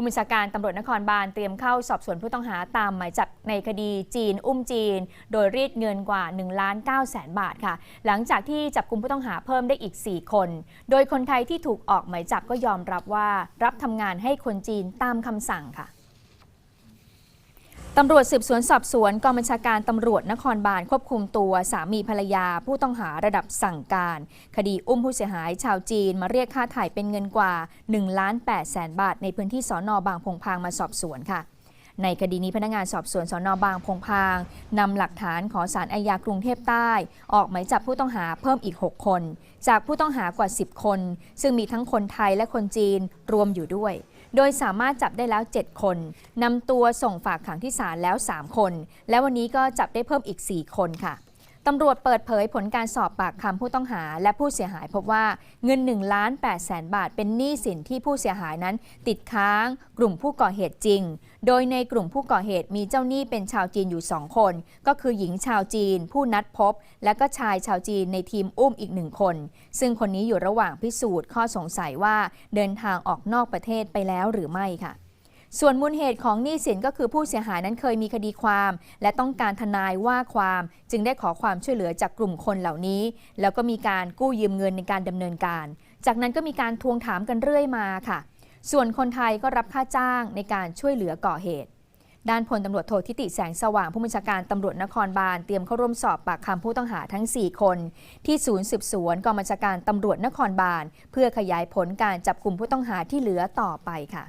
ผู้บัญชาการตำรวจนครบาลเตรียมเข้าสอบสวนผู้ต้องหาตามหมายจับในคดีจีน อุ้มจีน โดยรีดเงินกว่า1ล้าน9แสนบาทค่ะ หลังจากที่จับกลุ่มผู้ต้องหาเพิ่มได้อีก 4 คน โดยคนไทยที่ถูกออกหมายจับก็ยอมรับว่า รับทำงานให้คนจีนตามคำสั่งค่ะ ตำรวจสืบสวนสอบสวนกองบัญชาการตำรวจนครบาลควบคุมตัวสามีภรรยาผู้ต้องหาระดับสั่งการ คดีอุ้มผู้เสียหายชาวจีนมาเรียกค่าถ่ายเป็นเงินกว่า1ล้าน8แสนบาท ในพื้นที่สอนอบางพงพางมาสอบสวนค่ะ ในคดีนี้พนักงานสอบสวนสอนอบางพงพางนำหลักฐานขอสารอาญากรุงเทพใต้ ออกหมายจับผู้ต้องหาเพิ่มอีก 6 คน จากผู้ต้องหากว่า 10 คน ซึ่งมีทั้งคนไทยและคนจีนรวมอยู่ด้วย โดยสามารถจับได้แล้ว 7 คนนำตัวส่งฝากขังที่ศาลแล้ว 3 คน และวันนี้ก็จับได้เพิ่มอีก 4 คนค่ะ ตำรวจเปิดเผยผลการสอบปากคำผู้ต้องหา และผู้เสียหายพบว่าเงิน1ล้าน8แสนบาทเป็นหนี้สินที่ผู้เสียหายนั้น ติดค้างกลุ่มผู้ก่อเหตุจริง โดยในกลุ่มผู้ก่อเหตุมีเจ้าหนี้เป็นชาวจีนอยู่ 2 คน ก็คือหญิงชาวจีน ผู้นัดพบ และก็ชายชาวจีนในทีมอุ้มอีกหนึ่งคน ซึ่งคนนี้อยู่ระหว่างพิสูจน์ข้อสงสัยว่าเดินทางออกนอกประเทศไปแล้วหรือไม่ค่ะ ส่วนมูลเหตุของหนี้สินก็คือผู้เสียหายนั้นเคยมีคดีความ และต้องการทนายว่าความ จึงได้ขอความช่วยเหลือจากกลุ่มคนเหล่านี้ แล้วก็มีการกู้ยืมเงินในการดำเนินการ จากนั้นก็มีการทวงถามกันเรื่อยมาค่ะ ส่วนคนไทยก็รับค่าจ้างในการช่วยเหลือก่อเหตุ ด้านพลตำรวจโททิติแสงสว่างผู้บัญชาการตำรวจนครบาลเตรียมเข้าร่วมสอบปากคำผู้ต้องหาทั้ง 4 คน ที่ศูนย์สืบสวนกองบัญชาการตำรวจนครบาลเพื่อขยายผลการจับกลุ่มผู้ต้องหาที่เหลือต่อไปค่ะ